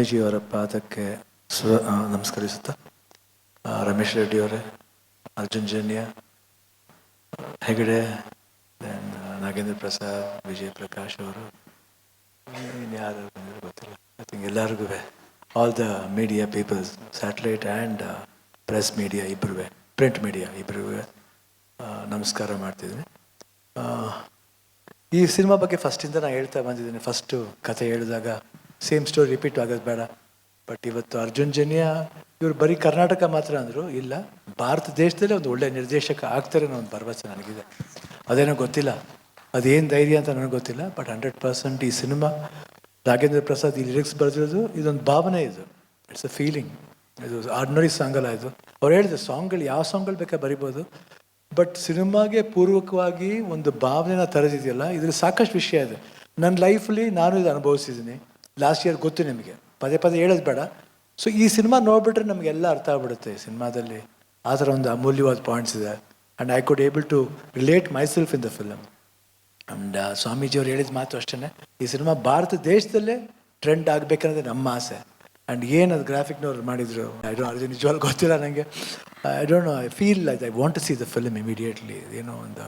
ಸ್ವಾಮೀಜಿಯವರ ಪಾದಕ್ಕೆ ಆ, ನಮಸ್ಕರಿಸುತ್ತಾ ರಮೇಶ್ ರೆಡ್ಡಿ ಅವರೇ ಅರ್ಜುನ್ ಜನ್ಯ ಹೆಗಡೆ ದೆನ್ ನಾಗೇಂದ್ರ ಪ್ರಸಾದ್ ವಿಜಯ್ ಪ್ರಕಾಶ್ ಅವರು ಇನ್ಯಾರು ಗೊತ್ತಿಲ್ಲ. ಐ ಥಿಂಕ್ ಎಲ್ಲರಿಗೂ all the media peoples satellite and press media ಇಬ್ಬರೂ ಪ್ರಿಂಟ್ ಮೀಡಿಯಾ ಇಬ್ಬರು ನಮಸ್ಕಾರ ಮಾಡ್ತಿದ್ದೀನಿ. ಈ ಸಿನಿಮಾ ಬಗ್ಗೆ ಫಸ್ಟಿಂದ ನಾನು ಹೇಳ್ತಾ ಬಂದಿದ್ದೀನಿ. ಫಸ್ಟು ಕತೆ ಹೇಳಿದಾಗ ಸೇಮ್ ಸ್ಟೋರಿ ರಿಪೀಟ್ ಆಗೋದು ಬೇಡ. ಬಟ್ ಇವತ್ತು ಅರ್ಜುನ್ ಜನ್ಯ, ಇವರು ಬರೀ ಕರ್ನಾಟಕ ಮಾತ್ರ ಅಂದರು, ಇಲ್ಲ, ಭಾರತ ದೇಶದಲ್ಲೇ ಒಂದು ಒಳ್ಳೆ ನಿರ್ದೇಶಕ ಆಗ್ತಾರೆ ಅನ್ನೋ ಒಂದು ಭರವಸೆ ನನಗಿದೆ. ಅದೇನೋ ಗೊತ್ತಿಲ್ಲ. ಅದೇನು ಧೈರ್ಯ ಅಂತ ನನಗೆ ಗೊತ್ತಿಲ್ಲ ಬಟ್ ಹಂಡ್ರೆಡ್ ಪರ್ಸೆಂಟ್ ಈ ಸಿನಿಮಾ ರಾಘೇಂದ್ರ ಪ್ರಸಾದ್ ಈ ಲಿರಿಕ್ಸ್ ಬರೆದಿರೋದು, ಇದೊಂದು ಭಾವನೆ ಇದು. ಇಟ್ಸ್ ಅ ಫೀಲಿಂಗ್ ಇದು ಆರ್ಡಿನರಿ ಸಾಂಗ್ ಅಲ್ಲ ಇದು. ಅವ್ರು ಹೇಳಿದ್ರು ಸಾಂಗ್ಗಳು ಯಾವ ಸಾಂಗ್ಗಳು ಬೇಕಾದ್ರೆ ಬರಿಬೋದು. ಬಟ್ ಸಿನಿಮಾಗೆ ಪೂರ್ವಕವಾಗಿ ಒಂದು ಭಾವನೆನ ತರದಿದೆಯಲ್ಲ, ಇದ್ರಲ್ಲಿ ಸಾಕಷ್ಟು ವಿಷಯ ಇದೆ. ನನ್ನ ಲೈಫಲ್ಲಿ ನಾನು ಇದು ಅನುಭವಿಸಿದ್ದೀನಿ. ಲಾಸ್ಟ್ ಇಯರ್ ಗೊತ್ತು ನಿಮಗೆ. ಪದೇ ಪದೇ ಹೇಳೋದು ಬೇಡ. ಸೊ ಈ ಸಿನಿಮಾ ನೋಡಿಬಿಟ್ರೆ ನಮಗೆಲ್ಲ ಅರ್ಥ ಆಗ್ಬಿಡುತ್ತೆ ಸಿನಿಮಾದಲ್ಲಿ ಆ ಥರ ಒಂದು ಅಮೂಲ್ಯವಾದ ಪಾಯಿಂಟ್ಸ್ ಇದೆ. And I could able to relate myself in the film and ಸ್ವಾಮೀಜಿಯವ್ರು ಹೇಳಿದ ಮಾತು ಅಷ್ಟೇ ಈ ಸಿನಿಮಾ ಭಾರತ ದೇಶದಲ್ಲೇ ಟ್ರೆಂಡ್ ಆಗಬೇಕನ್ನೋದೇ ನಮ್ಮ ಆಸೆ. ಆ್ಯಂಡ್ ಏನು ಅದು ಗ್ರಾಫಿಕ್ನವ್ರು ಮಾಡಿದರು? ಐ ಡೋಂಟ್ ಅದು ನಿಜವಾಗ್ಲೂ ಗೊತ್ತಿಲ್ಲ ನನಗೆ I don't know I feel like I want to see the film immediately ಏನೋ ಒಂದು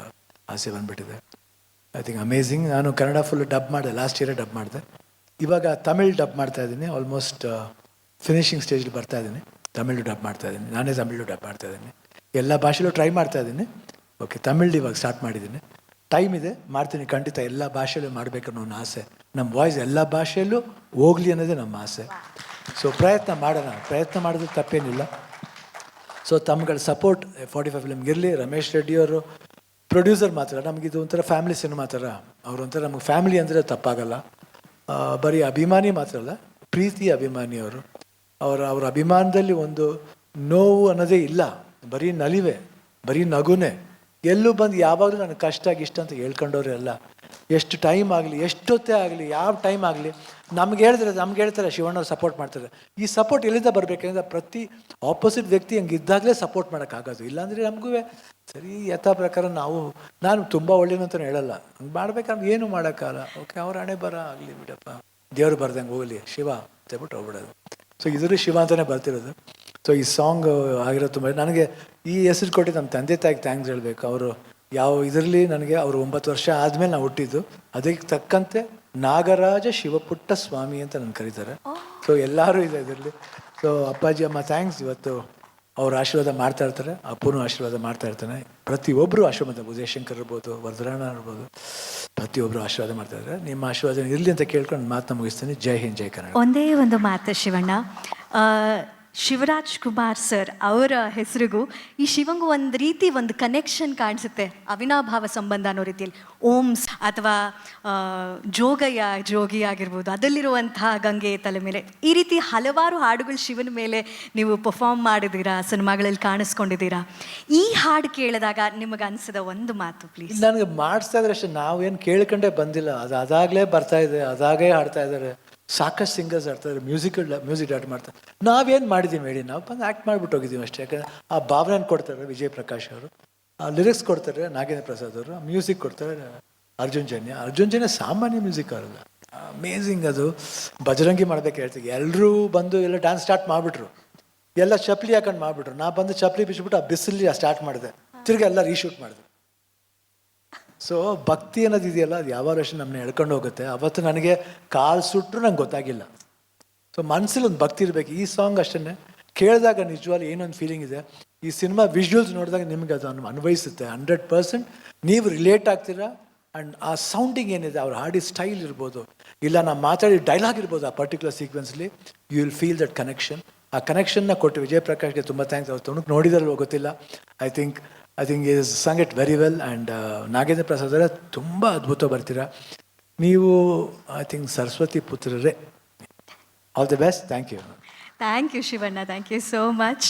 ಆಸೆ ಬಂದುಬಿಟ್ಟಿದೆ. ಐ ಥಿಂಕ್ ಅಮೇಝಿಂಗ್ ನಾನು ಕನ್ನಡ ಫುಲ್ ಡಬ್ ಮಾಡಿದೆ. ಲಾಸ್ಟ್ ಇಯರೇ ಡಬ್ ಮಾಡಿದೆ. ಇವಾಗ ತಮಿಳ್ ಡಬ್ ಮಾಡ್ತಾ ಇದ್ದೀನಿ ಆಲ್ಮೋಸ್ಟ್ ಫಿನಿಶಿಂಗ್ ಸ್ಟೇಜಲ್ಲಿ ಬರ್ತಾ ಇದ್ದೀನಿ. ತಮಿಳು ಡಬ್ ಮಾಡ್ತಾ ಇದ್ದೀನಿ, ನಾನೇ ತಮಿಳು ಡಬ್ ಮಾಡ್ತಾ ಇದ್ದೀನಿ. ಎಲ್ಲ ಭಾಷೆಲೂ ಟ್ರೈ ಮಾಡ್ತಾ ಇದ್ದೀನಿ. ಓಕೆ ತಮಿಳ್ ಇವಾಗ ಸ್ಟಾರ್ಟ್ ಮಾಡಿದ್ದೀನಿ. ಟೈಮ್ ಇದೆ, ಮಾಡ್ತೀನಿ, ಖಂಡಿತ ಎಲ್ಲ ಭಾಷೆಯಲ್ಲೂ ಮಾಡಬೇಕನ್ನೋ ಒಂದು ಆಸೆ. ನಮ್ಮ ವಾಯ್ಸ್ ಎಲ್ಲ ಭಾಷೆಯಲ್ಲೂ ಹೋಗಲಿ ಅನ್ನೋದೇ ನಮ್ಮ ಆಸೆ. ಸೊ ಪ್ರಯತ್ನ ಮಾಡೋಣ. ಪ್ರಯತ್ನ ಮಾಡಿದ್ರೆ ತಪ್ಪೇನಿಲ್ಲ. ಸೊ ತಮ್ಮಗಳ ಸಪೋರ್ಟ್ ಫಾರ್ಟಿ ಫೈವ್ ಫಿಲಮ್ಗೆ ಇರಲಿ, ರಮೇಶ್ ರೆಡ್ಡಿಯವರು ಪ್ರೊಡ್ಯೂಸರ್ ಮಾತ್ರ ನಮಗಿದು ಒಂಥರ ಫ್ಯಾಮಿಲಿ ಸಿನಿಮಾ ಥರ ಅವರು ಒಂಥರ ನಮಗೆ ಫ್ಯಾಮಿಲಿ ಅಂದರೆ ತಪ್ಪಾಗಲ್ಲ. ಬರೀ ಅಭಿಮಾನಿ ಮಾತ್ರ ಅಲ್ಲ ಪ್ರೀತಿ ಅಭಿಮಾನಿ ಅವರು. ಅವರ ಅವರ ಅಭಿಮಾನದಲ್ಲಿ ಒಂದು ನೋವು ಅನ್ನೋದೇ ಇಲ್ಲ. ಬರೀ ನಲಿವೆ, ಬರೀ ನಗುನೆ. ಎಲ್ಲೂ ಬಂದು ಯಾವಾಗಲೂ ನನಗೆ ಕಷ್ಟ ಇಷ್ಟ ಅಂತ ಹೇಳ್ಕೊಂಡವ್ರೆ ಅಲ್ಲ. ಎಷ್ಟು ಟೈಮ್ ಆಗಲಿ, ಎಷ್ಟೊತ್ತೇ ಆಗಲಿ, ಯಾವ ಟೈಮ್ ಆಗಲಿ ನಮ್ಗೆ ಹೇಳಿದ್ರೆ, ನಮ್ಗೆ ಹೇಳ್ತಾರೆ ಶಿವಣ್ಣವ್ರು ಸಪೋರ್ಟ್ ಮಾಡ್ತಾರೆ. ಈ ಸಪೋರ್ಟ್ ಎಲ್ಲಿಂದ ಬರಬೇಕಂದ್ರೆ ಪ್ರತಿ ಆಪೋಸಿಟ್ ವ್ಯಕ್ತಿ ಹಂಗೆ ಇದ್ದಾಗಲೇ ಸಪೋರ್ಟ್ ಮಾಡೋಕ್ಕಾಗೋದು ಇಲ್ಲಾಂದರೆ ನಮಗೂ ಸರಿ, ಯಥಾ ಪ್ರಕಾರ ನಾವು, ನಾನು ತುಂಬ ಅಂತ ಹೇಳಲ್ಲ. ಹಂಗೆ ಮಾಡ್ಬೇಕಂದ್ರೆ ಏನು ಮಾಡೋಕ್ಕಾಗಲ್ಲ. ಓಕೆ, ಅವ್ರ ಹಣೆ ಬರ ಆಗಲಿ ಬಿಡಪ್ಪ. ದೇವ್ರು ಬರ್ದಂಗೆ ಹೋಗಲಿ. ಶಿವ ಅಂತೇಳ್ಬಿಟ್ಟು ಹೋಗ್ಬಿಡೋದು. ಸೊ ಇದ್ರೂ ಶಿವ ಅಂತಲೇ ಬರ್ತಿರೋದು. ಸೊ ಈ ಸಾಂಗ್ ಆಗಿರೋ ತುಂಬ, ನನಗೆ ಈ ಹೆಸರು ಕೊಟ್ಟು ನಮ್ಮ ತಂದೆ ತಾಯಿಗೆ ಥ್ಯಾಂಕ್ಸ್ ಹೇಳಬೇಕು. ಅವರು ಯಾವ, ಇದರಲ್ಲಿ ನನಗೆ, ಅವರು ಒಂಬತ್ತು ವರ್ಷ ಆದಮೇಲೆ ನಾವು ಹುಟ್ಟಿದ್ದು. ಅದಕ್ಕೆ ತಕ್ಕಂತೆ ನಾಗರಾಜ ಶಿವಪುಟ್ಟ ಸ್ವಾಮಿ ಅಂತ ನನ್ನ ಕರೀತಾರೆ. ಸೊ ಎಲ್ಲರೂ ಇದೆ ಇದರಲ್ಲಿ. ಸೊ ಅಪ್ಪಾಜಿ ಅಮ್ಮ ಥ್ಯಾಂಕ್ಸ್ ಇವತ್ತು ಅವ್ರ ಆಶೀರ್ವಾದ ಮಾಡ್ತಾ ಇರ್ತಾರೆ. ಅಪ್ಪನೂ ಆಶೀರ್ವಾದ ಮಾಡ್ತಾ ಇರ್ತಾನೆ. ಪ್ರತಿಯೊಬ್ಬರು ಆಶೀರ್ವಾದ ಉದಯಶಂಕರ್ ಇರ್ಬೋದು ವರದರಾಣ ಇರ್ಬೋದು ಪ್ರತಿಯೊಬ್ಬರು ಆಶೀರ್ವಾದ ಮಾಡ್ತಾ ಇದ್ದಾರೆ. ನಿಮ್ಮ ಆಶೀರ್ವಾದ ಇರಲಿ ಅಂತ ಕೇಳ್ಕೊಂಡು ಮಾತನ್ನ ಮುಗಿಸ್ತೀನಿ. ಜೈ ಹಿಂದ್ ಜೈ ಕನ್ನಡ. ಒಂದೇ ಒಂದು ಮಾತು ಶಿವಣ್ಣ. ಆ, ಶಿವರಾಜ್ ಕುಮಾರ್ ಸರ್ ಅವರ ಹೆಸರಿಗೂ ಈ ಶಿವಂಗೂ ಒಂದು ರೀತಿ ಒಂದು ಕನೆಕ್ಷನ್ ಕಾಣಿಸುತ್ತೆ, ಅವಿನಾಭಾವ ಸಂಬಂಧ ಅನ್ನೋ ರೀತಿಯಲ್ಲಿ. ಓಮ್ಸ್ ಅಥವಾ ಜೋಗಯ್ಯ ಜೋಗಿ ಆಗಿರ್ಬೋದು ಅದರಲ್ಲಿರುವಂತಹ ಗಂಗೆ ತಲೆ ಮೇಲೆ. ಈ ರೀತಿ ಹಲವಾರು ಹಾಡುಗಳು ಶಿವನ ಮೇಲೆ ನೀವು ಪರ್ಫಾರ್ಮ್ ಮಾಡಿದ್ದೀರಾ, ಸಿನಿಮಾಗಳಲ್ಲಿ ಕಾಣಿಸ್ಕೊಂಡಿದ್ದೀರಾ? ಈ ಹಾಡು ಕೇಳಿದಾಗ ನಿಮಗೆ ಅನಿಸಿದ ಒಂದು ಮಾತು ಪ್ಲೀಸ್ ನನಗೆ ಮಾಡಿಸ್ತಾ ಇದ್ರೆ ಅಷ್ಟೇ, ನಾವೇನು ಕೇಳ್ಕೊಂಡೇ ಬಂದಿಲ್ಲ. ಅದು ಅದಾಗಲೇ ಬರ್ತಾ ಇದೆ, ಅದಾಗೇ ಹಾಡ್ತಾ ಇದ್ದಾರೆ. ಸಾಕಷ್ಟು ಸಿಂಗರ್ಸ್ ಆಡ್ತಾರೆ ಮ್ಯೂಸಿಕಲ್ ಮ್ಯೂಸಿಕ್ ಡಾಟ್ ಮಾಡ್ತಾರೆ. ನಾವೇನು ಮಾಡಿದ್ದೀವಿ ಹೇಳಿ, ನಾವು ಬಂದು ಆ್ಯಕ್ಟ್ ಮಾಡಿಬಿಟ್ಟು ಹೋಗಿದ್ದೀವಿ ಅಷ್ಟೇ. ಯಾಕಂದರೆ ಆ ಭಾವನೆ ಕೊಡ್ತಾರೆ ವಿಜಯ್ ಪ್ರಕಾಶ್ ಅವರು. ಆ ಲಿರಿಕ್ಸ್ ಕೊಡ್ತಾರೆ ನಾಗೇಂದ್ರ ಪ್ರಸಾದ್ ಅವರು. ಮ್ಯೂಸಿಕ್ ಕೊಡ್ತಾರೆ ಅರ್ಜುನ್ ಜನ್ಯ. ಅರ್ಜುನ್ ಜನ್ಯ ಸಾಮಾನ್ಯ ಮ್ಯೂಸಿಕ್ ಅವರಲ್ಲ. ಅಮೇಝಿಂಗ್ ಅದು. ಬಜರಂಗಿ ಮಾಡ್ಬೇಕು ಹೇಳ್ತೀವಿ. ಎಲ್ಲರೂ ಬಂದು ಎಲ್ಲ ಡ್ಯಾನ್ಸ್ ಸ್ಟಾರ್ಟ್ ಮಾಡಿಬಿಟ್ರು. ಎಲ್ಲ ಚಪ್ಲಿ ಹಾಕೊಂಡು ಮಾಡಿಬಿಟ್ರು. ನಾ ಬಂದು ಚಪ್ಲಿ ಬಿಚ್ಬಿಟ್ಟು ಆ ಬಿಸಿಲಿ ಸ್ಟಾರ್ಟ್ ಮಾಡಿದೆ. ತಿರ್ಗಿ ಎಲ್ಲ ರೀಶೂಟ್ ಮಾಡಿದೆ. ಸೊ ಭಕ್ತಿ ಅನ್ನೋದು ಇದೆಯಲ್ಲ, ಅದು ಯಾವ ವರ್ಷ ನಮ್ಮನ್ನ ಎಳ್ಕೊಂಡು ಹೋಗುತ್ತೆ. ಅವತ್ತು ನನಗೆ ಕಾಲು ಸುಟ್ಟರು ನಂಗೆ ಗೊತ್ತಾಗಿಲ್ಲ. ಸೊ ಮನಸ್ಸಲ್ಲಿ ಒಂದು ಭಕ್ತಿ ಇರಬೇಕು. ಈ ಸಾಂಗ್ ಅಷ್ಟೇ ಕೇಳಿದಾಗ ನಿಜವಾಗ್ಲೂ ಏನೊಂದು ಫೀಲಿಂಗ್ ಇದೆ. ಈ ಸಿನಿಮಾ ವಿಜುವಲ್ಸ್ ನೋಡಿದಾಗ ನಿಮಗೆ ಅದನ್ನು ಅನು, ಅನ್ವಯಿಸುತ್ತೆ. ಹಂಡ್ರೆಡ್ ಪರ್ಸೆಂಟ್ ನೀವು ರಿಲೇಟ್ ಆಗ್ತೀರಾ? ಆ್ಯಂಡ್ ಆ ಸೌಂಡಿಂಗ್ ಏನಿದೆ, ಅವ್ರ ಹಾಡಿ ಸ್ಟೈಲ್ ಇರ್ಬೋದು. ಇಲ್ಲ ನಾವು ಮಾತಾಡಿ ಡೈಲಾಗ್ ಇರ್ಬೋದು ಆ particular ಸೀಕ್ವೆನ್ಸ್ಲಿ you will feel that connection ಆ ಕನೆಕ್ಷನ್ನ ಕೊಟ್ಟು ವಿಜಯ್ ಪ್ರಕಾಶ್ಗೆ ತುಂಬ ಥ್ಯಾಂಕ್ಸ್ ಅವ್ರು ತುಣುಕು ನೋಡಿದಲ್ವೋ ಗೊತ್ತಿಲ್ಲ. I think I think is sung it very well and Nagendra Prasad ಅವರ ತುಂಬ ಅದ್ಭುತ ಬರ್ತೀರಾ. ನೀವು I think Saraswati ಪುತ್ರರೇ. All the best thank you thank you Shivanna thank you so much